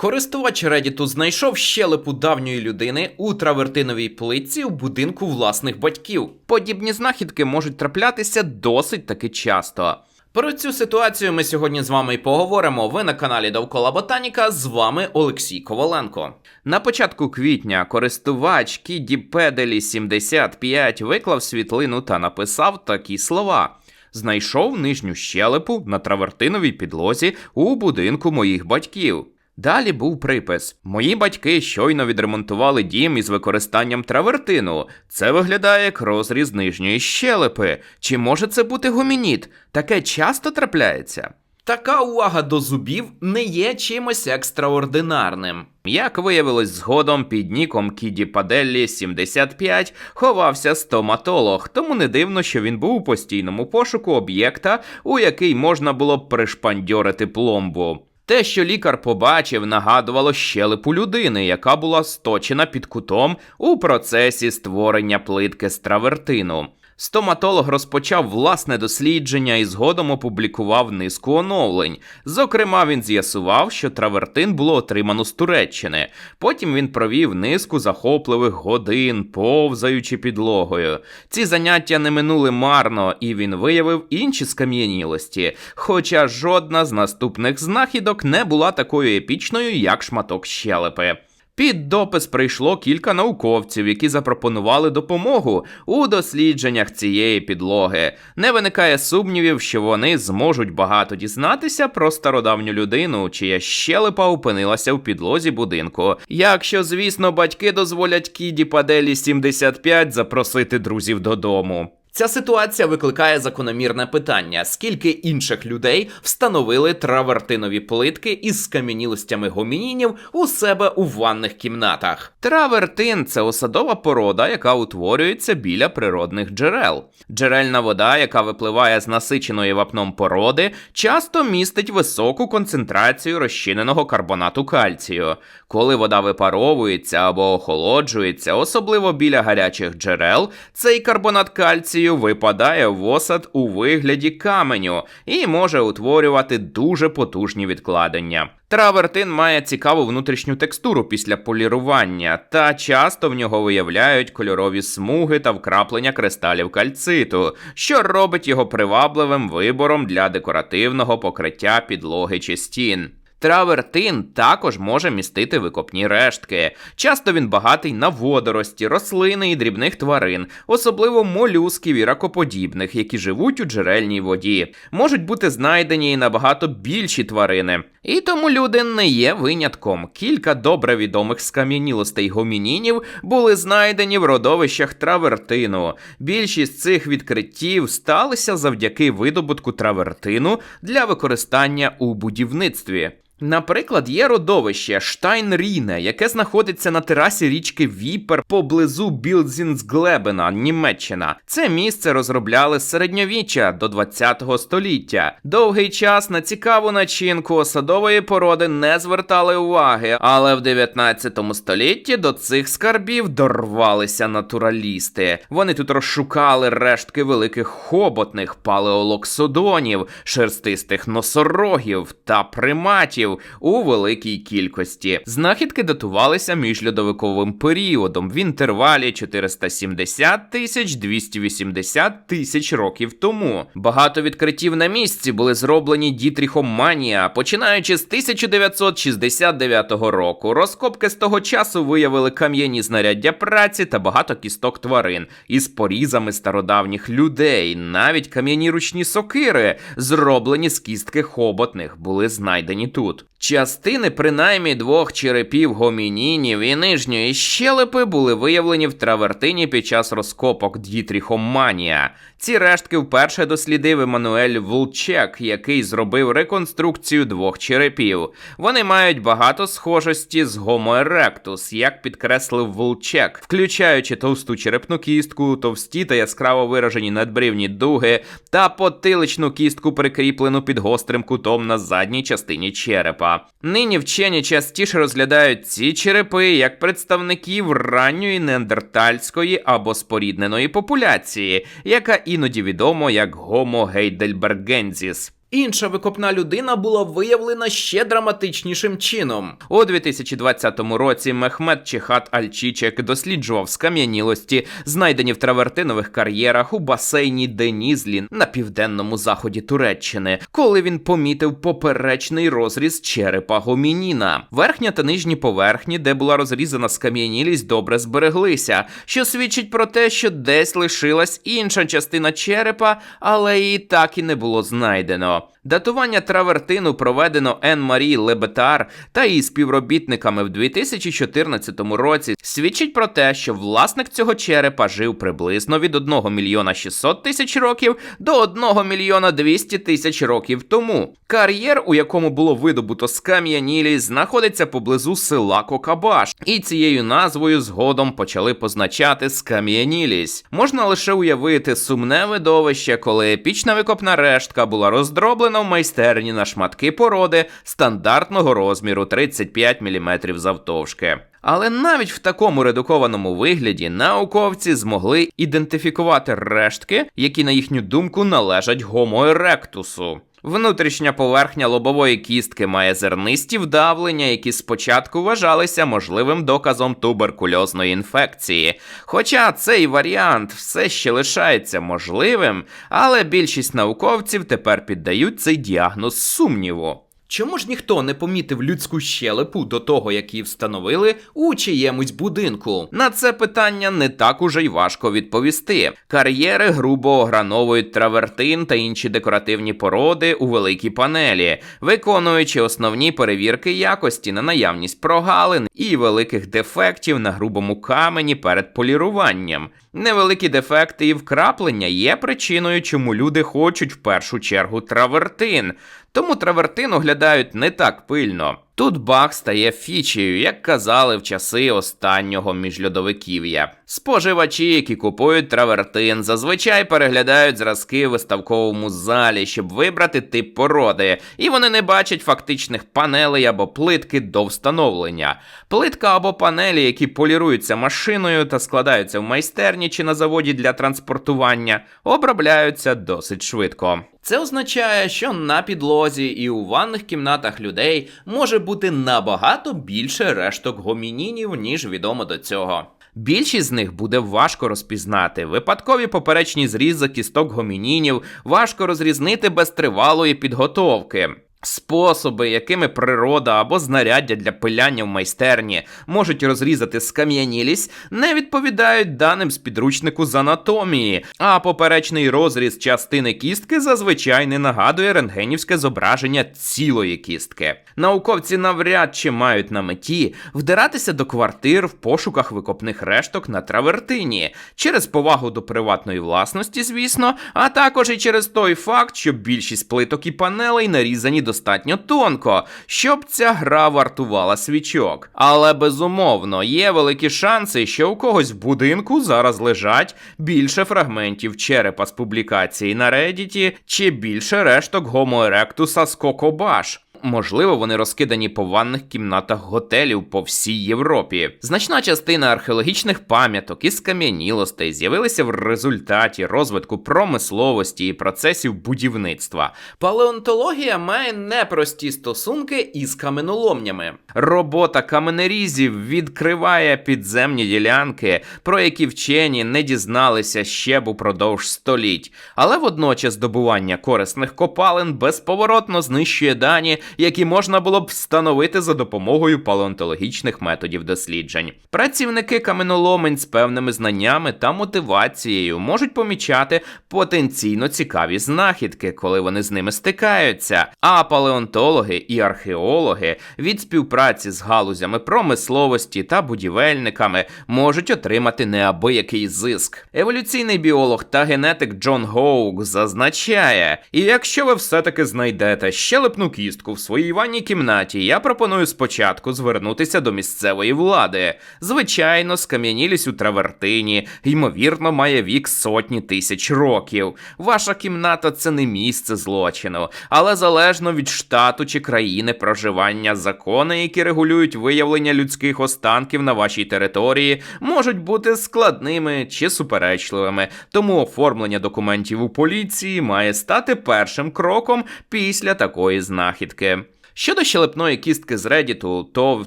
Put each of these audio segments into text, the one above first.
Користувач Reddit знайшов щелепу давньої людини у травертиновій плитці у будинку власних батьків. Подібні знахідки можуть траплятися досить таки часто. Про цю ситуацію ми сьогодні з вами і поговоримо. Ви на каналі Довкола Ботаніка. З вами Олексій Коваленко. На початку квітня користувач Кіді Педелі 75 виклав світлину та написав такі слова. Знайшов нижню щелепу на травертиновій підлозі у будинку моїх батьків. Далі був припис: Мої батьки щойно відремонтували дім із використанням травертину. Це виглядає як розріз нижньої щелепи. Чи може це бути гомініт? Таке часто трапляється. Така увага до зубів не є чимось екстраординарним. Як виявилось згодом під ніком Кіді Паделлі 75 ховався стоматолог, тому не дивно, що він був у постійному пошуку об'єкта, у який можна було пришпандьорити пломбу. Те, що лікар побачив, нагадувало щелепу людини, яка була сточена під кутом у процесі створення плитки з травертину. Стоматолог розпочав власне дослідження і згодом опублікував низку оновлень. Зокрема, він з'ясував, що травертин було отримано з Туреччини. Потім він провів низку захопливих годин, повзаючи підлогою. Ці заняття не минули марно, і він виявив інші скам'янілості. Хоча жодна з наступних знахідок не була такою епічною, як шматок щелепи. Під допис прийшло кілька науковців, які запропонували допомогу у дослідженнях цієї підлоги. Не виникає сумнівів, що вони зможуть багато дізнатися про стародавню людину, чия щелепа опинилася в підлозі будинку. Якщо, звісно, батьки дозволять Кіді Паделі 75 запросити друзів додому. Ця ситуація викликає закономірне питання: скільки інших людей встановили травертинові плитки із скам'янілостями гомінінів у себе у ванних кімнатах. Травертин це осадова порода, яка утворюється біля природних джерел. Джерельна вода, яка випливає з насиченої вапном породи, часто містить високу концентрацію розчиненого карбонату кальцію. Коли вода випаровується або охолоджується, особливо біля гарячих джерел, цей карбонат кальцію випадає в осад у вигляді каменю і може утворювати дуже потужні відкладення. Травертин має цікаву внутрішню текстуру після полірування, та часто в нього виявляють кольорові смуги та вкраплення кристалів кальциту, що робить його привабливим вибором для декоративного покриття підлоги чи стін. Травертин також може містити викопні рештки. Часто він багатий на водорості, рослини і дрібних тварин, особливо молюсків і ракоподібних, які живуть у джерельній воді. Можуть бути знайдені і набагато більші тварини. І тому люди не є винятком. Кілька добре відомих скам'янілостей гомінінів були знайдені в родовищах травертину. Більшість цих відкриттів сталися завдяки видобутку травертину для використання у будівництві. Наприклад, є родовище Штайнріне, яке знаходиться на терасі річки Віпер поблизу Білдзінсглебена, Німеччина. Це місце розробляли з середньовіччя до 20 століття. Довгий час на цікаву начинку осадової породи не звертали уваги, але в 19 столітті до цих скарбів дорвалися натуралісти. Вони тут розшукали рештки великих хоботних палеолоксодонів, шерстистих носорогів та приматів у великій кількості. Знахідки датувалися міжльодовиковим періодом в інтервалі 470 тисяч 280 тисяч років тому. Багато відкриттів на місці були зроблені Дітріхом Манія, починаючи з 1969 року. Розкопки з того часу виявили кам'яні знаряддя праці та багато кісток тварин із порізами стародавніх людей. Навіть кам'яні ручні сокири, зроблені з кістки хоботних, були знайдені тут тут. Частини принаймні двох черепів гомінінів і нижньої щелепи були виявлені в травертині під час розкопок Дітріхом Манія. Ці рештки вперше дослідив Еммануель Вулчек, який зробив реконструкцію двох черепів. Вони мають багато схожості з erectus, як підкреслив Вулчек, включаючи товсту черепну кістку, товсті та яскраво виражені надбрівні дуги та потиличну кістку, прикріплену під гострим кутом на задній частині черепа. Нині вчені частіше розглядають ці черепи як представників ранньої неандертальської або спорідненої популяції, яка іноді відомо як Homo heidelbergensis. Інша викопна людина була виявлена ще драматичнішим чином. У 2020 році Мехмед Чехат Альчичек досліджував скам'янілості, знайдені в травертинових кар'єрах у басейні Денізлі на південному заході Туреччини, коли він помітив поперечний розріз черепа гомініна. Верхня та нижні поверхні, де була розрізана скам'янілість, добре збереглися, що свідчить про те, що десь лишилась інша частина черепа, але її так і не було знайдено. Датування травертину проведено Ен Марі Лебетар та її співробітниками в 2014 році свідчить про те, що власник цього черепа жив приблизно від 1 мільйона 600 тисяч років до 1 мільйона 200 тисяч років тому. Кар'єр, у якому було видобуто скам'янілість, знаходиться поблизу села Кокабаш, і цією назвою згодом почали позначати скам'янілість. Можна лише уявити сумне видовище, коли епічна викопна рештка була роздроблена в майстерні на шматки породи стандартного розміру 35 мм завтовшки. Але навіть в такому редукованому вигляді науковці змогли ідентифікувати рештки, які, на їхню думку, належать Homo erectusу. Внутрішня поверхня лобової кістки має зернисті вдавлення, які спочатку вважалися можливим доказом туберкульозної інфекції. Хоча цей варіант все ще лишається можливим, але більшість науковців тепер піддають цей діагноз сумніву. Чому ж ніхто не помітив людську щелепу до того, як її встановили у чиємусь будинку? На це питання не так уже й важко відповісти. Кар'єри грубо ограновують травертин та інші декоративні породи у великій панелі, виконуючи основні перевірки якості на наявність прогалин і великих дефектів на грубому камені перед поліруванням. Невеликі дефекти і вкраплення є причиною, чому люди хочуть в першу чергу травертин. Тому травертин оглядають не так пильно. Тут баг стає фічею, як казали в часи останнього міжльодовиків'я. Споживачі, які купують травертин, зазвичай переглядають зразки в виставковому залі, щоб вибрати тип породи, і вони не бачать фактичних панелей або плитки до встановлення. Плитка або панелі, які поліруються машиною та складаються в майстерні чи на заводі для транспортування, обробляються досить швидко. Це означає, що на підлозі і у ванних кімнатах людей може бути набагато більше решток гомінінів, ніж відомо до цього. Більшість з них буде важко розпізнати. Випадкові поперечні зрізи кісток гомінінів важко розрізнити без тривалої підготовки. Способи, якими природа або знаряддя для пиляння в майстерні можуть розрізати скам'янілість, не відповідають даним з підручнику з анатомії, а поперечний розріз частини кістки зазвичай не нагадує рентгенівське зображення цілої кістки. Науковці навряд чи мають на меті вдиратися до квартир в пошуках викопних решток на травертині через повагу до приватної власності, звісно, а також і через той факт, що більшість плиток і панелей нарізані достатньо тонко, щоб ця гра вартувала свічок. Але безумовно є великі шанси, що у когось в будинку зараз лежать більше фрагментів черепа з публікації на Reddit, чи більше решток erectus з Кокобаш. Можливо, вони розкидані по ванних кімнатах готелів по всій Європі. Значна частина археологічних пам'яток і скам'янілостей з'явилися в результаті розвитку промисловості і процесів будівництва. Палеонтологія має непрості стосунки із каменоломнями. Робота каменерізів відкриває підземні ділянки, про які вчені не дізналися ще б упродовж століть, але водночас добування корисних копалин безповоротно знищує дані які можна було б встановити за допомогою палеонтологічних методів досліджень. Працівники каменоломень з певними знаннями та мотивацією можуть помічати потенційно цікаві знахідки, коли вони з ними стикаються. А палеонтологи і археологи від співпраці з галузями промисловості та будівельниками можуть отримати неабиякий зиск. Еволюційний біолог та генетик Джон Гоук зазначає: і якщо ви все-таки знайдете щелепну кістку в своїй ванній кімнаті, я пропоную спочатку звернутися до місцевої влади. Звичайно, скам'янілість у травертині, ймовірно, має вік сотні тисяч років. Ваша кімната це не місце злочину, але залежно від штату чи країни проживання, закони, які регулюють виявлення людських останків на вашій території, можуть бути складними чи суперечливими. Тому оформлення документів у поліції має стати першим кроком після такої знахідки. Щодо щелепної кістки з Reddit, то в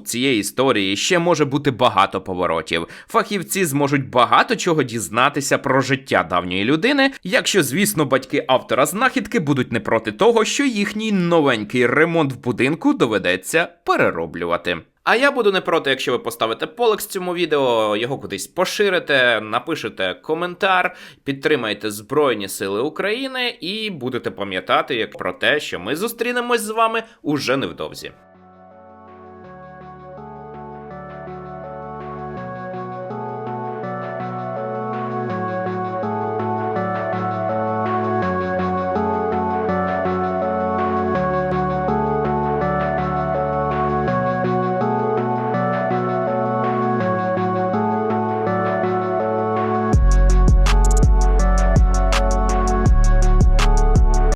цієї історії ще може бути багато поворотів. Фахівці зможуть багато чого дізнатися про життя давньої людини, якщо, звісно, батьки автора знахідки будуть не проти того, що їхній новенький ремонт в будинку доведеться перероблювати. А я буду не проти, якщо ви поставите полекс цьому відео, його кудись поширите, напишете коментар, підтримайте Збройні Сили України і будете пам'ятати як про те, що ми зустрінемось з вами уже невдовзі.